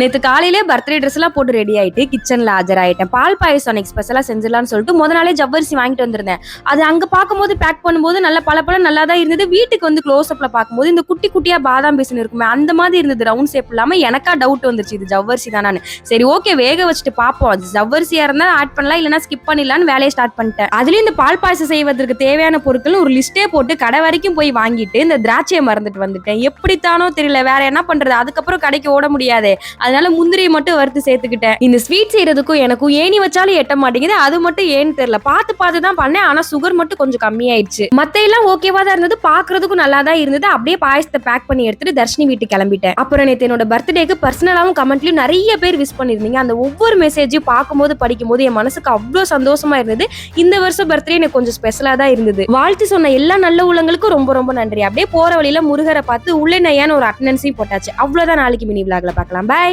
நேத்து காலையிலே birthday dress எல்லாம் போட்டு ரெடி ஆயிட்டு கிச்சன்ல ஆஜராயிட்டேன். பால் பாயசம் அன்னைக்கு ஸ்பெஷலா செஞ்சிடலாம்னு சொல்லிட்டு முத நாளே ஜவ்வரிசி வாங்கிட்டு வந்திருந்தேன். அது அங்க பார்க்கும்போது பேக் பண்ணும்போது நல்ல பல நல்லா தான் இருந்தது. வீட்டுக்கு வந்து க்ளோஸ் அப்ல பார்க்கும்போது இந்த குட்டி குட்டியா பாதாம் பீசன் இருக்குமே அந்த மாதிரி இருந்தது. ரவுண்ட் ஷேப் இல்லாம எனக்கா டவுட் வந்துருச்சு இது ஜவ்வரிசி தானு சரி ஓகே வேக வச்சுட்டு பார்ப்போம். அது ஜவ்வரிசியா இருந்தா ஆட் பண்ணலாம் இல்லைன்னா ஸ்கிப் பண்ணிடலாம்னு வேலையை ஸ்டார்ட் பண்ணிட்டேன். அதுலயும் இந்த பால் பாயசம் செய்வதற்கு தேவையான பொருட்கள் ஒரு லிஸ்டே போட்டு கடை வரைக்கும் போய் வாங்கிட்டு இந்த திராட்சையை மறந்துட்டு வந்துட்டேன். எப்படித்தானோ தெரியல வேற என்ன பண்றது? அதுக்கப்புறம் கடைக்கு ஓட முடியாது. அதனால முந்திரியை மட்டும் வறுத்து சேர்த்துக்கிட்டேன். இந்த ஸ்வீட் செய்யறதுக்கும் எனக்கும் ஏணி வச்சாலும் எட்ட மாட்டேங்குது. அது மட்டும் ஏன்னு தெரியல. பார்த்து பார்த்து தான் பண்ணேன். ஆனா சுகர் மட்டும் கொஞ்சம் கம்மியாயிடுச்சு. மத்த எல்லாம் ஓகேவா தான் இருந்தது. பாக்குறதுக்கும் நல்லா தான் இருந்தது. அப்படியே பாயசத்தை பேக் பண்ணி எடுத்துட்டு தர்ஷினி வீட்டுக்கு கிளம்பிட்டேன். அப்புறம் நேத்து என்னோட பர்த்டேக்கு பர்சனலாவும் கமெண்ட்லயும் நிறைய பேர் விஷ் பண்ணிருந்தீங்க அந்த ஒவ்வொரு மெசேஜையும் பார்க்கும்போது படிக்கும்போது என் மனசுக்கு அவ்வளோ சந்தோஷமா இருந்தது. இந்த வருஷம் பர்த்டே எனக்கு கொஞ்சம் ஸ்பெஷலா தான் இருந்தது. வாழ்த்து சொன்ன எல்லா நல்ல உள்ளங்களுக்கும் ரொம்ப ரொம்ப நன்றி. அப்படியே போற வழியில முருகரை பார்த்து உள்ளே நையான ஒரு அட்டனன்ஸையும் போட்டாச்சு. அவ்வளவுதான் நாளைக்கு மினி விளாக்ல பார்க்கலாம். பாய்